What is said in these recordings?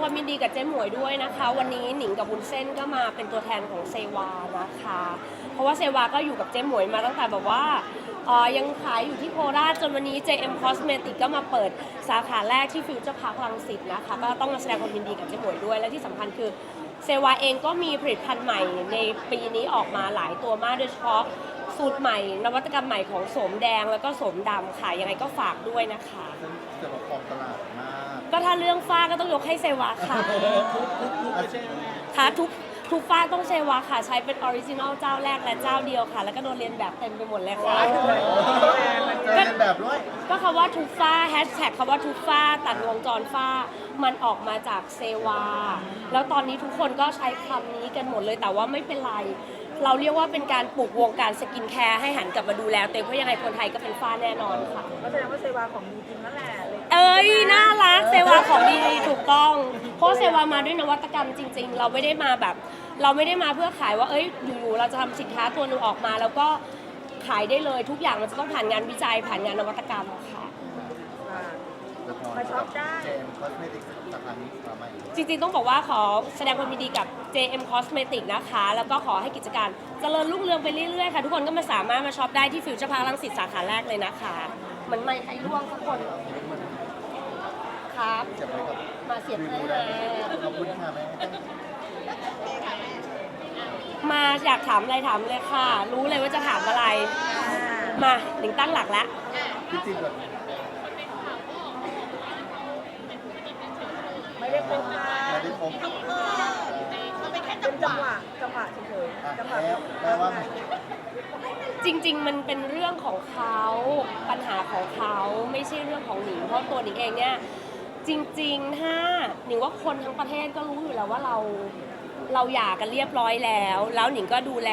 ความยินดีกับเจ๊หมวยด้วยนะคะ วันนี้หนิงกับบุญเส้นก็มาเป็นตัวแทนของเซวานะคะ เพราะว่าเซวาก็อยู่กับเจ๊หมวยมาตั้งแต่แบบว่าเอ่อยังขายอยู่ที่โคราชจนวันนี้ JM Cosmetic ก็มาเปิดสาขาแรกที่ฟิวเจอร์พาร์คลังสิตนะคะ ก็ต้องมาแสดงความยินดีกับเจ๊หมวยด้วย และที่สำคัญคือเซวาเองก็มีผลิตภัณฑ์ใหม่ในปีนี้ออกมาหลายตัวมากโดยเฉพาะสูตรใหม่ นวัตกรรมใหม่ของโสมแดงแล้วก็โสมดำค่ะยังไงก็ฝากด้วยนะคะ จะมาครองตลาดมาก ก็ถ้าเรื่องฝ้าก็ต้องยกให้เซวาค่ะค่ะทุกทุกฝ้าต้องเซวาค่ะ ใช้เป็นออริจินอลเจ้าแรกและเจ้าเดียวค่ะ แล้วก็โดนเรียนแบบเต็มไปหมดเลยค่ะเจอกันแบบด้วยก็คำว่าทุกฝ้าแฮชแท็กคำว่าทุกฝ้าตัดวงจรฝ้า มันออกมาจากเซวา แล้วตอนนี้ทุกคนก็ใช้คำนี้กันหมดเลยแต่ว่าไม่เป็นไร เราเรียกว่าเป็นการปลุกวงการสกินแคร์ให้หันกลับมาดูแลตัวเองเพราะยังไงคนไทยก็เป็นฝ้าแน่นอนค่ะก็แสดงว่าเซวาของดีจริงนั่นแหละเลยเอ้ยน่ารักเซวาของดีถูกต้อง เพราะเซวามาด้วยนวัตกรรมจริง ๆ เราไม่ได้มาแบบ เราไม่ได้มาเพื่อขายว่าเอ้ยอยู่ๆเราจะทำสินค้าตัวหนึงออกมา แล้วก็ขายได้เลยทุกอย่างมันจะต้องผ่านงานวิจัยผ่านงานนวัตกรรมค่ะอ่าจะพอมาช็อปได้ เจมส์คอสเมติกสาขานี้มาใหม่จริงๆ ต้องบอกว่าขอแสดงความยินดีกับ JM Cosmetic นะคะ แล้วก็ขอให้กิจการเจริญรุ่งเรืองไปเรื่อยๆ ค่ะ ทุกคนก็มาสามารถมาช็อปได้ที่ฟิวเจอร์พาร์คลังสิตสาขาแรกเลยนะคะ เหมือนไม่ใครร่วงสักคน ครับ เจ็บไว้กับมาเสียบรีให้วิวเลได้ยขอบคุณค่ะแม่มาอยากถามอะไรถามเลยค่ะ รู้เลยว่าจะถามอะไร มาหนิงตั้งหลักแล้ว จริงๆแบบไม่ได้คบมาไม่ได้ครบเป็นจังหวะจังหวะเฉยอะๆจังหวะแล้วแปลว่าจริง ๆ มันเป็นเรื่องของเขาปัญหาของเขาไม่ใช่เรื่องของหนิงเพราะตัวหนิงเองเนี่ย จริงๆ ถ้าหนิงว่าคนทั้งประเทศก็รู้อยู่แล้วว่าเราเราหย่ากันเรียบร้อยแล้ว แล้วหนิงก็ดูแล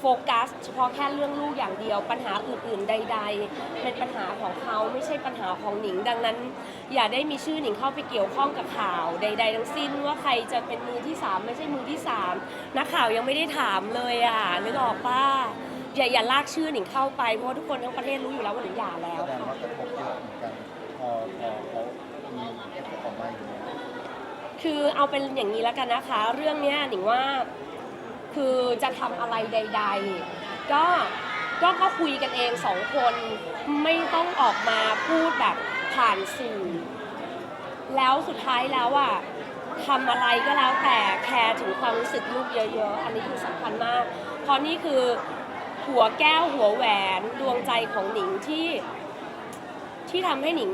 โฟกัส เฉพาะแค่เรื่องลูกอย่างเดียว ปัญหาอื่นๆใด ๆ เป็นปัญหาของเขาไม่ใช่ปัญหาของหนิง ดังนั้น อย่าได้มีชื่อหนิงเข้าไปเกี่ยวข้องกับข่าวใด ๆ ทั้งสิ้นว่าใครจะเป็นมือที่สามไม่ใช่มือที่สามนักข่าวยังไม่ได้ถามเลยอะนึกออกป้าอย่าอย่าลากชื่อหนิงเข้าไปเพราะว่าทุกคนทั้งประเทศรู้อยู่แล้วว่าหนิงหย่าแล้ว แสดงว่าก คือเอาเป็นอย่างนี้แล้วกันนะคะ เรื่องเนี้ยหนิงว่าคือจะทำอะไรใด ๆ ก็ก็ก็คุยกันเองสองคนไม่ต้องออกมาพูดแบบผ่านสื่อ แล้วสุดท้ายแล้วอะทำอะไรก็แล้วแต่แคร์ถึงความรู้สึกลูกเยอะๆ อันนี้คือสำคัญมาก เพราะนี่คือหัวแก้วหัวแหวนดวงใจของหนิงที่ที่ทำให้หนิง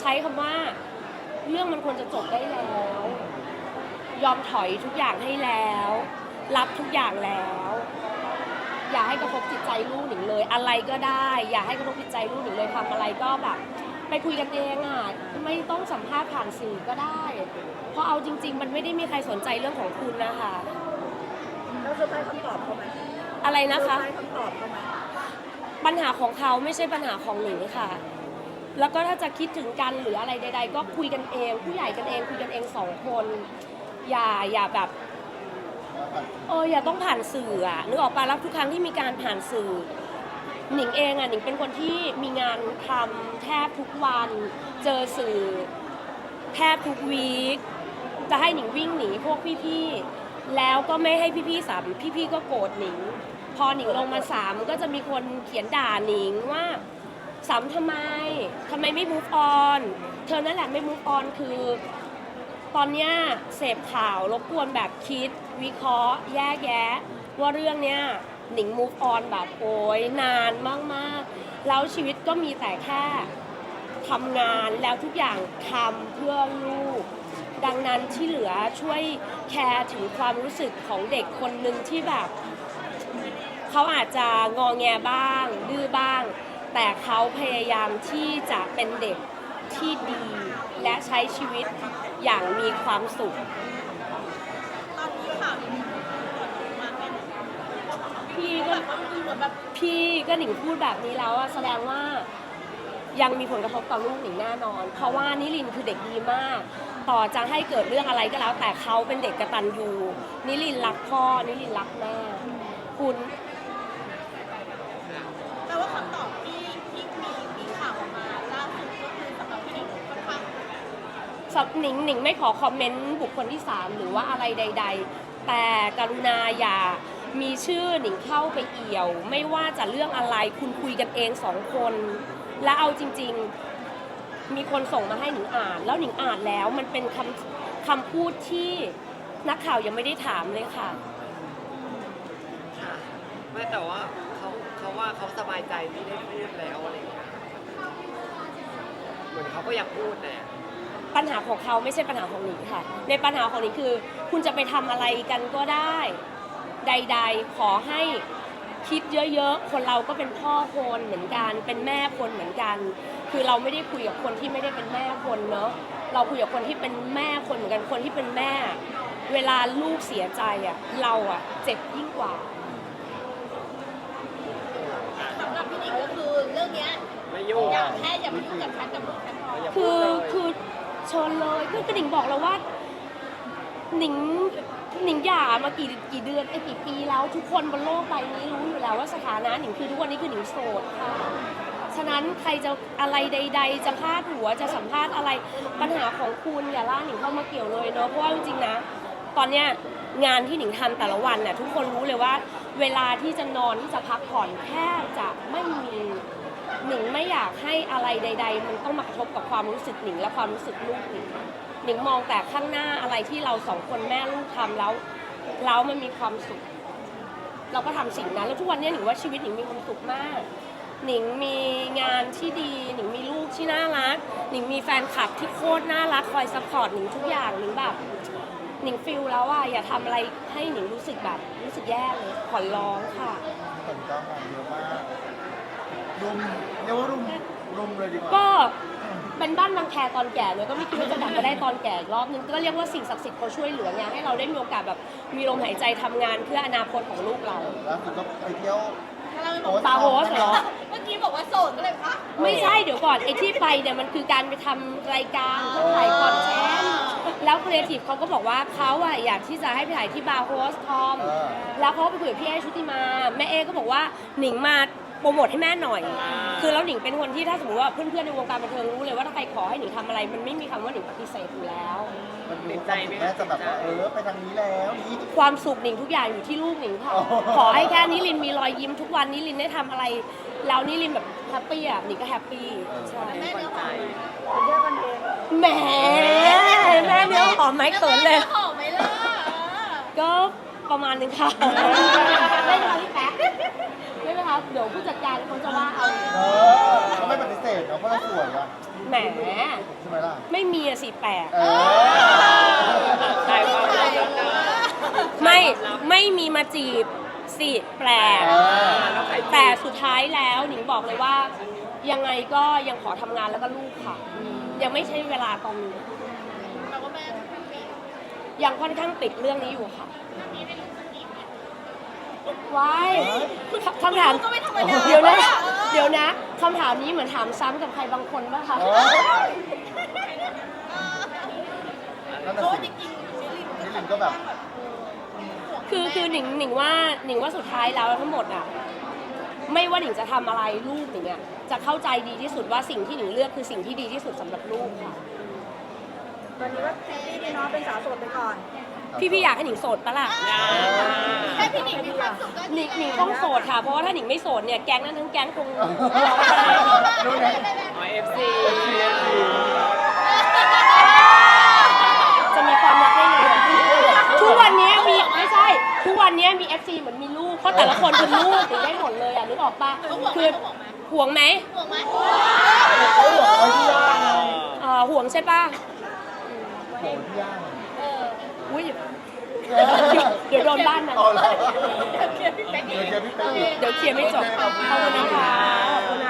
ใช้คำว่า เรื่องมันควรจะจบได้แล้ว ยอมถอยทุกอย่างให้แล้ว รับทุกอย่างแล้ว อย่าให้กระทบจิตใจลูกหนิงเลย อะไรก็ได้ อย่าให้กระทบจิตใจลูกหนิงเลยทำอะไรก็แบบ ไปคุยกันเองอะไม่ต้องสัมภาษณ์ผ่านสื่อก็ได้ เพราะเอาจริง ๆ มันไม่ได้มีใครสนใจเรื่องของคุณนะคะแล้วเซอร์ไพรส์คำตอบเขาไหมอะไรนะคะเซอร์ไพรส์คำตอบเขาไหมปัญหาของเขาไม่ใช่ปัญหาของหนิงค่ะ แล้วก็ถ้าจะคิดถึงกันหรืออะไรใด ๆ ก็คุยกันเอง ผู้ใหญ่กันเองคุยกันเองสองคน อย่าอย่าแบบเอออย่าต้องผ่านสื่ออะนึกออกปะแล้วทุกครั้งที่มีการผ่านสื่อ หนิงเองอะหนิงเป็นคนที่มีงานทำแทบทุกวัน เจอสื่อ แทบทุกวีคจะให้หนิงวิ่งหนีพวกพี่ๆแล้วก็ไม่ให้พี่ๆสามพี่ๆก็โกรธหนิง พอหนิงลงมาสามก็จะมีคนเขียนด่าหนิงว่า สามทำไมทำไมไม่ move on เธอนั่นแหละไม่ move on คือ ตอนเนี้ยเสพข่าวรบกวนแบบคิด วิเคราะห์ แยกแยะ ว่าเรื่องเนี้ยหนิง move on แบบโอยนานมากๆ แล้วชีวิตก็มีแต่แค่ทำงานแล้วทุกอย่างทำเพื่อลูก ดังนั้นที่เหลือช่วยแคร์ถึงความรู้สึกของเด็กคนหนึ่งที่แบบ เขาอาจจะงอแงบ้าง ดื้อบ้าง แต่เขาพยายามที่จะเป็นเด็กที่ดีและใช้ชีวิตอย่างมีความสุขพี่ก็พี่ก็หนิงพูดแบบนี้แล้วอะแสดงว่ายังมีผลกระทบต่อลูกหนิงแน่นอน เพราะว่านิลินคือเด็กดีมาก ต่อจะให้เกิดเรื่องอะไรก็แล้ว แต่เขาเป็นเด็กกระตันยูนิลินรักพ่อนิลินรักแม่คุณ แปลว่าคำตอบที่ที่มีมีข่าวออกมาล่า สำหนิงค่งสับหนิงหนิงไม่ขอคอมเมนต์บุคคลที่สามหรือว่าอะไรใด ๆ แต่กรุณาอย่ามีชื่อหนิงเข้าไปเอี่ยว ไม่ว่าจะเรื่องอะไรคุณคุยกันเองสองคน และเอาจริง ๆ มีคนส่งมาให้หนิงอ่าน แล้วหนิงอ่านแล้วมันเป็นคำคำพูดที่นักข่าวยังไม่ได้ถามเลยค่ะ ค่ะไม่แต่ว่าเขาเขาว่าเขาสบายใจที่ได้พูดแล้วอะไรอย่างเงี้ยเหมือนเขาก็อยากพูดแหละ ปัญหาของเขาไม่ใช่ปัญหาของหนิงค่ะ ในปัญหาของหนิงคือ คุณจะไปทำอะไรกันก็ได้ ใด ๆ ขอให้คิดเยอะๆ คนเราก็เป็นพ่อคนเหมือนกัน เป็นแม่คนเหมือนกัน คือเราไม่ได้คุยกับคนที่ไม่ได้เป็นแม่คนเนาะเราคุยกับคนที่เป็นแม่คนเหมือนกันคนที่เป็นแม่ เวลาลูกเสียใจอะเราอะเจ็บยิ่งกว่า สำหรับพี่หนิงก็คือเรื่องเนี้ยไม่ยุ่งอย่าแค่อย่ามายุ่งกับฉันกับลูกฉันพออย่าคืพูดอ เลยคือชนเลยคือกระดิ่งบอกแล้วว่าหนิงหนิงหย่ามากี่กี่เดือนไอ้กี่ปีแล้ว ทุกคนบนโลกใบนี้รู้อยู่แล้วว่าสถานะหนิงคือทุกวันนี้คือหนิงโสดค่ะฉะนั้นใครจะอะไรใด ๆ จะพาดหัวจะสัมภาษณ์อะไรปัญหาของคุณอย่าล่าหนิงเข้ามาเกี่ยวเลยเนาะเพราะว่าจริงๆนะ ตอนเนี้ยงานที่หนิงทำแต่ละวันน่ะทุกคนรู้เลยว่า เวลาที่จะนอนที่จะพักผ่อนแทบจะไม่มี หนิงไม่อยากให้อะไรใด ๆ มันต้องมากระทบกับความรู้สึกหนิงและความรู้สึกลูกหนิงหนิงมองแต่ข้างหน้าอะไรที่เราสองคนแม่ลูกทำแล้วแล้วมันมีความสุข เราก็ทำสิ่งนั้น แล้วทุกวันนี้หนิงว่าชีวิตหนิงมีความสุขมาก หนิงมีงานที่ดี หนิงมีลูกที่น่ารัก หนิงมีแฟนคลับที่โคตรน่ารักคอยซัพพอร์ตหนิงทุกอย่างหนิงแบบหนิงฟิลแล้วว่าอย่าทำอะไรให้หนิงรู้สึกแบบรู้สึกแย่เลยขอร้องค่ะ คนก็งานเยอะมาก รุมเรียกว่ารุมรุมเลยดีกว่าก็เป็นบ้านบางแคตอนแก่เลยก็ไม่คิดว่าจะกลับมาได้ตอนแก่อีกรอบนึงก็เรียกว่าสิ่งศักดิ์สิทธิ์เขาช่วยเหลืองานให้เราได้มีโอกาสแบบมีลมหายใจทำงานเพื่ออนาคตของลูกเราล่าสุดก็ไปเที่ยวเราไม่บอกบาร์โฮสเหรอ เมื่อกี้บอกว่าโสดก็เลยปะไม่ใช่เดี๋ยวก่อนไอ้ที่ไปเนี่ยมันคือการไปทำรายการเพื่อถ่ายคอนเทนต์แล้วครีเอทีฟเขาก็บอกว่าเขาอะอยากที่จะให้ไปถ่ายที่บาร์โฮสทอม เออ แล้วเขาก็ไปคุยกับพี่เอชุติมา แม่เอก็บอกว่าหนิงมา โปรโมทให้แม่หน่อย คือแล้วหนิงเป็นคนที่ถ้าสมมติว่าเพื่อนๆในวงการบันเทิงรู้เลยว่าถ้าใครขอให้หนิงทำอะไร มันไม่มีคำว่าหนิงปฏิเสธอยู่แล้ว มันมีความสุขแม่จะแบบว่าเออไปทางนี้แล้วนี่ ความสุขหนิงทุกอย่างอยู่ที่ลูกหนิงค่ะ อ๋อ ขอให้แค่นิลินมีรอยยิ้มทุกวันนิลินได้ทำอะไร แล้วนิลินแบบแฮปปี้อะหนิงก็แฮปปี้ใช่แม่เนื้อหอมแหมแม่เนื้อหอมไหมเขินเลยแม่นื้อหอมไหมล่ะก็ประมาณนึงค่ะ ไม่เป็นไรพี่แป๊ก ไม่เป็นไรครับเดี๋ยวผู้จัดการเขาจะว่าเอาเออเขาไม่ปฏิเสธเนาะเพราะเราสวยอะแหม ใช่ไหมล่ะ ไม่มีอะสิแปลกเออถ่ายความรักแล้วนะไม่ไม่มีมาจีบสิแปลกเออแล้วใครแต่สุดท้ายแล้วหนิงบอกเลยว่า ยังไงก็ยังขอทำงานแล้วก็ลูกค่ะ ยังไม่ใช่เวลาตอนนี้แปลว่าแม่ยังค่อนข้างติดเรื่องนี้อยู่ค่ะ ว้ายคำถามก็ไม่ธรรมดาเดี๋ยวนะออเดี๋ยวนะคำถามนี้เหมือนถามซ้ำกับใครบางคนป่ะคะเออนั่นเพน่ะราะว่าสิจริงๆนิลินนิลินก็แบบคือคือหนิงหนิงว่าหนิงว่าสุดท้ายแล้วทั้งหมดอะไม่ว่าหนิงจะทำอะไรลูกหนิงอะจะเข้าใจดีที่สุดว่าสิ่งที่หนิงเลือกคือสิ่งที่ดีที่สุดสำหรับลูกค่ะตอนนี้ว่าพี่พี่น้องเป็นสาวโสดไปก่อน พี่พี่อยากให้หนิงโสดปะล่ะแค่พี่หนิงมีความสุขก็หนิงหนิงต้องโสดค่ะ เพราะว่าถ้าหนิงไม่โสดเนี่ยแก๊งนั้นทั้งแก๊งคงรู้นะอ๋อเอฟซีจะมีความรักได้ไงทุกวันนี้มีไม่ใช่ ทุกวันนี้มี FC เหมือนมีลูกเพราะแต่ละคนเป็นลูกหนิงได้หมดเลยอะนึกออกปะเขาห่วงไหมคือเขาห่วงไหมห่วงไหมห่วงไหมเขาบอกไว้ที่ย่างไงเอ่อห่วงใช่ปะโหที่ย่างเอออุ้ยเดี๋ยวโดนบ้านนะเอาละเดี๋ยวเคลียร์พี่เป๊กเดี๋ยวเจอพี่เป๊กอีกเดี๋ยวเคลียร์ไม่จบขอบคุณนะคะขอบคุณค่ะ